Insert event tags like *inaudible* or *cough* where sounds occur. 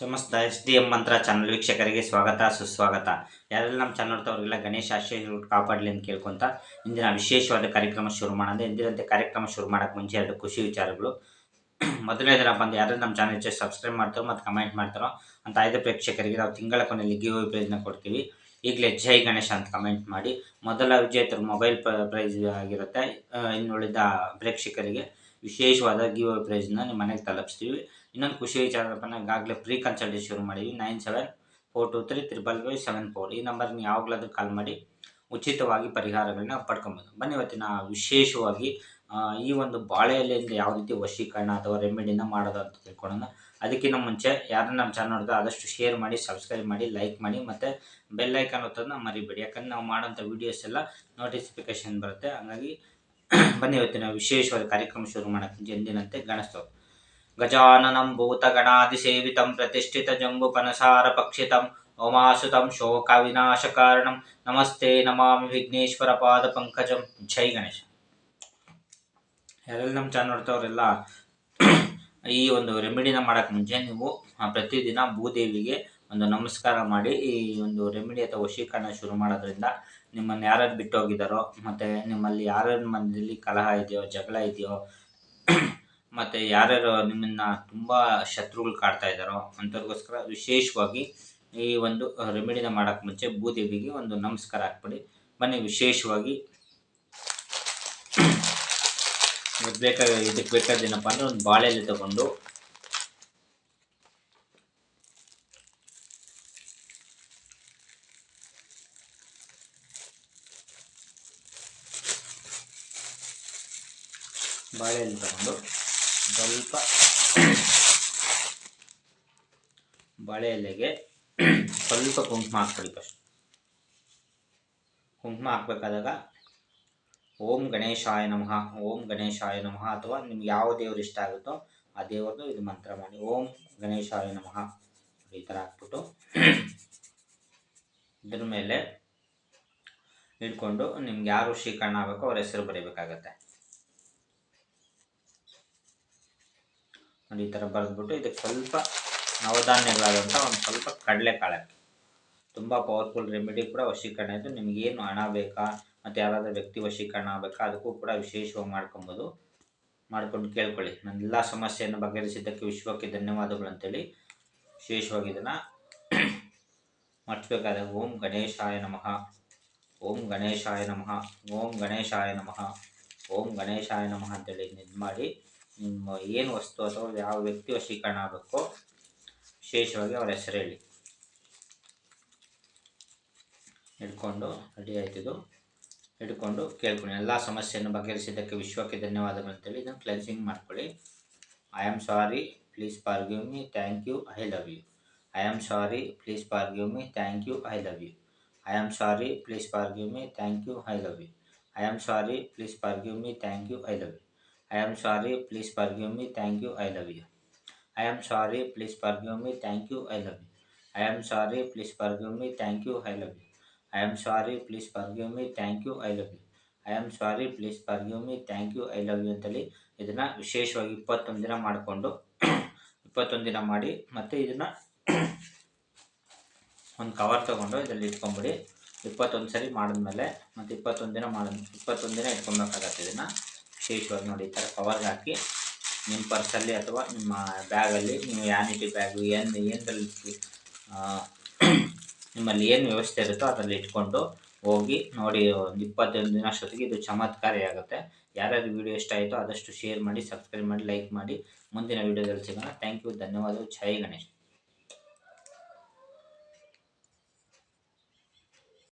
ಸಮಸ್ತ S D M Mantra channel ವೀಕ್ಷಕರಿಗೆ ಸ್ವಾಗತ, ಸುಸ್ವಾಗತ. ಯಾರೆಲ್ಲ ನಮ್ಮ ಚಾನಲ್ ನೋಡ್ತಾವ್ರಿಗೆಲ್ಲ ಗಣೇಶ ಆಶೀರ್ವಾದ ಕಾಪಾಡಲಿ ಅಂತ ಕೇಳ್ಕೊಂತ ಇಂದಿನ ವಿಶೇಷವಾದ ಕಾರ್ಯಕ್ರಮ ಶುರು ಮಾಡೋದು ಇಂದಿನಂತೆ ಕಾರ್ಯಕ್ರಮ ಶುರು ಮಾಡೋಕ್ಕೆ ಮುಂಚೆ ಎರಡು ಖುಷಿ ವಿಚಾರಗಳು. *clears throat* ಮೊದಲನೇ ದಿನ ಬಂದು ಯಾರು ನಮ್ಮ ಚಾನಲ್ ಸಬ್ಸ್ಕ್ರೈಬ್ ಮಾಡ್ತಾರೋ ಮತ್ತು ಕಮೆಂಟ್ ಮಾಡ್ತಾರೋ ಅಂತ ಆಯ್ದ ಪ್ರೇಕ್ಷಕರಿಗೆ ನಾವು ತಿಂಗಳ ಕೊನೆಯಲ್ಲಿ ಗಿವ್ ಪ್ರೈಸ್ನ ಕೊಡ್ತೀವಿ. ಈಗಲೇ ಜೈ ಗಣೇಶ ಅಂತ ಕಮೆಂಟ್ ಮಾಡಿ. ಮೊದಲ ವಿಜೇತರು ಮೊಬೈಲ್ ಪ್ರೈಸ್ ಆಗಿರುತ್ತೆ. ಇನ್ನುಳಿದ ಪ್ರೇಕ್ಷಕರಿಗೆ ವಿಶೇಷವಾದ ಗಿವ್ ಪ್ರೈಸ್ನ ನಿಮ್ಮ ಮನೆಗೆ ತಲುಪಿಸ್ತೀವಿ. ಇನ್ನೊಂದು ಖುಷಿ ವಿಚಾರಪ್ಪ ಈಗಾಗಲೇ ಫ್ರೀ ಕನ್ಸಲ್ಟೇಷನ್ ಶುರು ಮಾಡಿದ್ವಿ. Nine seven four two three triple five seven four ಈ ನಂಬರ್ ನೀವು ಯಾವಾಗಲಾದ್ರೂ ಕಾಲ್ ಮಾಡಿ ಉಚಿತವಾಗಿ ಪರಿಹಾರಗಳನ್ನ ಪಡ್ಕೊಬೋದು. ಬನ್ನಿ ಇವತ್ತಿನ ವಿಶೇಷವಾಗಿ ಈ ಒಂದು ಬಾಳೆ ಯಾವ ರೀತಿ ವಶೀಕರಣ ಅಥವಾ ರೆಮಿಡಿನ ಮಾಡೋದು ಅಂತ ತಿಳ್ಕೊಳ್ಳೋಣ ಅದಕ್ಕಿಂತ ಮುಂಚೆ ಯಾರನ್ನ ನಮ್ಮ ಚಾನಲ್ ನೋಡಿದ್ರೆ ಆದಷ್ಟು ಶೇರ್ ಮಾಡಿ ಸಬ್ಸ್ಕ್ರೈಬ್ ಮಾಡಿ ಲೈಕ್ ಮಾಡಿ ಮತ್ತು ಬೆಲ್ ಐಕಾನ್ ಒತ್ತೋದನ್ನ ಮರಿಬೇಡಿ. ಯಾಕಂದ್ರೆ ನಾವು ಮಾಡೋಂಥ ವೀಡಿಯೋಸ್ ಎಲ್ಲ ನೋಟಿಫಿಕೇಶನ್ ಬರುತ್ತೆ. ಹಾಗಾಗಿ *clears throat* ಬನ್ನಿ ಇವತ್ತಿನ ವಿಶೇಷವಾದ ಕಾರ್ಯಕ್ರಮ ಶುರು ಮಾಡೋಕ್ಕೆ ಎಂದಿನಂತೆ ಗಣಸ್ತವ ಗಜಾನನಂ ಭೂತಗಣಾದಿಸೇವಿತಂ ಪ್ರತಿಷ್ಠಿತ ಜಂಬು ಪನಸಾರ ಪಕ್ಷಿತಂ ಓಮಾಸುತಂ ಶೋಕ ವಿನಾಶಕಾರಣಂ ನಮಸ್ತೆ, ನಮಾಮಿ ವಿಘ್ನೇಶ್ವರ ಪಾದ ಪಂಕಜಂ. ಜೈ ಗಣೇಶ. ಯಾರೆಲ್ಲ ನಮ್ಮ ಚಾನಲ್ ನೋಡ್ತಾವ್ರೆಲ್ಲ *clears throat* ಈ ಒಂದು ರೆಮಿಡಿನ ಮಾಡೋಕ್ಕೆ ಮುಂಚೆ ನೀವು ಪ್ರತಿದಿನ ಭೂದೇವಿಗೆ ಒಂದು ನಮಸ್ಕಾರ ಮಾಡಿ ಈ ಒಂದು ರೆಮಿಡಿ ಅಥವಾ ವಶೀಕರಣ ಶುರು ಮಾಡೋದ್ರಿಂದ ನಿಮ್ಮನ್ನು ಯಾರ್ಯಾರು ಬಿಟ್ಟು ಹೋಗಿದ್ದಾರೋ ಮತ್ತು ನಿಮ್ಮಲ್ಲಿ ಯಾರ್ಯಾರ ಮನೆಯಲ್ಲಿ ಕಲಹ ಇದೆಯೋ, ಜಗಳ ಇದೆಯೋ, ಮತ್ತು ಯಾರ್ಯಾರು ನಿಮ್ಮನ್ನು ತುಂಬ ಶತ್ರುಗಳು ಕಾಡ್ತಾ ಇದ್ದಾರೋ ಅಂಥವ್ರಿಗೋಸ್ಕರ ವಿಶೇಷವಾಗಿ ಈ ಒಂದು ರೆಮಿಡಿನ ಮಾಡೋಕ್ಕೆ ಮುಂಚೆ ಭೂದೇವಿಗೆ ಒಂದು ನಮಸ್ಕಾರ ಹಾಕ್ಬಿಡಿ. ಬನ್ನಿ, ವಿಶೇಷವಾಗಿ ಇದಕ್ಕೆ ಬೇಕಾದ ಇದಕ್ಕೆ ಬೇಕಾದೇನಪ್ಪ ಅಂದರೆ ಒಂದು ಬಾಳೆಯಲ್ಲಿ ತಗೊಂಡು ಬಾಳೆಲೆ ತಗೊಂಡು ಸ್ವಲ್ಪ ಬಾಳೆ ಎಲೆಗೆ ಸ್ವಲ್ಪ ಕುಂಕುಮ ಹಾಕ್ಬಿಡಿ ಫಸ್ಟ್ ಕುಂಕುಮ ಹಾಕ್ಬೇಕಾದಾಗ ಓಂ ಗಣೇಶಾಯ ನಮಃ, ಓಂ ಗಣೇಶಾಯ ನಮಃ ಅಥವಾ ನಿಮ್ಗೆ ಯಾವ ದೇವ್ರು ಇಷ್ಟ ಆಗುತ್ತೋ ಆ ದೇವ್ರದ್ದು ಇದು ಮಂತ್ರ ಮಾಡಿ. ಓಂ ಗಣೇಶಾಯ ನಮಃ ಈ ಥರ ಹಾಕ್ಬಿಟ್ಟು ಇದ್ರ ಮೇಲೆ ಇಟ್ಕೊಂಡು ನಿಮ್ಗೆ ಯಾರು ಶ್ರೀಕರಣ ಆಗಬೇಕೋ ಅವ್ರ ಹೆಸರು ಬರೀಬೇಕಾಗತ್ತೆ. ನೋಡಿ, ಈ ಥರ ಬರೆದ್ಬಿಟ್ಟು ಇದಕ್ಕೆ ಸ್ವಲ್ಪ ನವಧಾನ್ಯಗಳಾದಂಥ ಒಂದು ಸ್ವಲ್ಪ ಕಡಲೆಕಾಳು ಹಾಕಿ ತುಂಬ ಪವರ್ಫುಲ್ ರೆಮಿಡಿ ಕೂಡ ವಶೀಕರಣ ಇದು. ನಿಮಗೇನು ಹಣ ಬೇಕಾ, ಮತ್ತು ಯಾರಾದರೂ ವ್ಯಕ್ತಿ ವಶೀಕರಣ ಆಗಬೇಕಾ, ಅದಕ್ಕೂ ಕೂಡ ವಿಶೇಷವಾಗಿ ಮಾಡ್ಕೊಬೋದು. ಮಾಡ್ಕೊಂಡು ಕೇಳ್ಕೊಳ್ಳಿ. ನನ್ನ ಎಲ್ಲ ಸಮಸ್ಯೆಯನ್ನು ಬಗೆಹರಿಸಿದ್ದಕ್ಕೆ ವಿಶ್ವಕ್ಕೆ ಧನ್ಯವಾದಗಳು ಅಂತೇಳಿ ವಿಶೇಷವಾಗಿ ಇದನ್ನು *coughs* ಮರ್ಚಬೇಕಾದ ಓಂ ಗಣೇಶಾಯ ನಮಃ. ಓಂ ಗಣೇಶಾಯ ನಮಃ. ಓಂ ಗಣೇಶಾಯ ನಮಃ. ಓಂ ಗಣೇಶಾಯ ನಮಃ ಅಂತೇಳಿ ಇದು ಮಾಡಿ ನಿಮ್ಮ ಏನು ವಸ್ತು ಅಥವಾ ಯಾವ ವ್ಯಕ್ತಿ ವಶೀಕರಣ ಆಗಬೇಕೋ, ವಿಶೇಷವಾಗಿ ಅವರ ಹೆಸರು ಹೇಳಿ ಹಿಡ್ಕೊಂಡು ರೆಡಿ ಆಯ್ತಿದ್ದು ಹಿಡ್ಕೊಂಡು ಕೇಳ್ಕೊಳ್ಳಿ. ಎಲ್ಲ ಸಮಸ್ಯೆಯನ್ನು ಬಗೆಹರಿಸಿದ್ದಕ್ಕೆ ವಿಶ್ವಕ್ಕೆ ಧನ್ಯವಾದಗಳು ಅಂತೇಳಿ ಇದನ್ನು ಕ್ಲೆನ್ಸಿಂಗ್ ಮಾಡ್ಕೊಳ್ಳಿ. I am sorry please forgive me thank you I love you I am sorry please forgive me thank you I love you I am sorry please forgive me thank you I love you I am sorry please forgive me thank you I love you I am sorry please forgive me, thank you I love you I am sorry please forgive me, thank you I love you I am sorry please forgive me, thank you I love you I am sorry please forgive me, thank you I love you I am sorry please forgive me thank you I love you ಅಂತೇಳಿ ಇದನ್ನು ವಿಶೇಷವಾಗಿ ಇಪ್ಪತ್ತೊಂದು ದಿನ ಮಾಡಿಕೊಂಡು *clears throat* ಇಪ್ಪತ್ತೊಂದು ದಿನ ಮಾಡಿ ಮತ್ತು ಇದನ್ನು *clears throat* ಒಂದು ಕವರ್ ತೊಗೊಂಡು ಇದರಲ್ಲಿ ಇಟ್ಕೊಂಬಿಡಿ. ಇಪ್ಪತ್ತೊಂದು ಸರಿ ಮಾಡಿದ್ಮೇಲೆ ಮತ್ತು ಇಪ್ಪತ್ತೊಂದು ದಿನ ಮಾಡಿದ ಇಪ್ಪತ್ತೊಂದು ದಿನ ಇಟ್ಕೊಬೇಕಾಗತ್ತೆ ಇದನ್ನು. ವಿಶೇಷವಾಗಿ ನೋಡಿ ಈ ಥರ ಕವರ್ಗೆ ಹಾಕಿ ನಿಮ್ಮ ಪರ್ಸಲ್ಲಿ ಅಥವಾ ನಿಮ್ಮ ಬ್ಯಾಗಲ್ಲಿ ನೀವು ಯಾನಿಟಿ ಬ್ಯಾಗು ಏನು ಏನರಲ್ಲಿ ನಿಮ್ಮಲ್ಲಿ ಏನು ವ್ಯವಸ್ಥೆ ಇರುತ್ತೋ ಅದರಲ್ಲಿ ಇಟ್ಕೊಂಡು ಹೋಗಿ ನೋಡಿ ಒಂದು ಇಪ್ಪತ್ತೊಂದು ದಿನ ಅಷ್ಟೊತ್ತಿಗೆ ಇದು ಚಮತ್ಕಾರಿಯಾಗುತ್ತೆ. ಯಾರ್ಯಾರು ವಿಡಿಯೋ ಇಷ್ಟ ಆಯಿತು ಆದಷ್ಟು ಶೇರ್ ಮಾಡಿ ಸಬ್ಸ್ಕ್ರೈಬ್ ಮಾಡಿ ಲೈಕ್ ಮಾಡಿ. ಮುಂದಿನ ವಿಡಿಯೋದಲ್ಲಿ ಸಿಗೋಣ. ಥ್ಯಾಂಕ್ ಯು ಧನ್ಯವಾದಗಳು. ಜೈ ಗಣೇಶ್.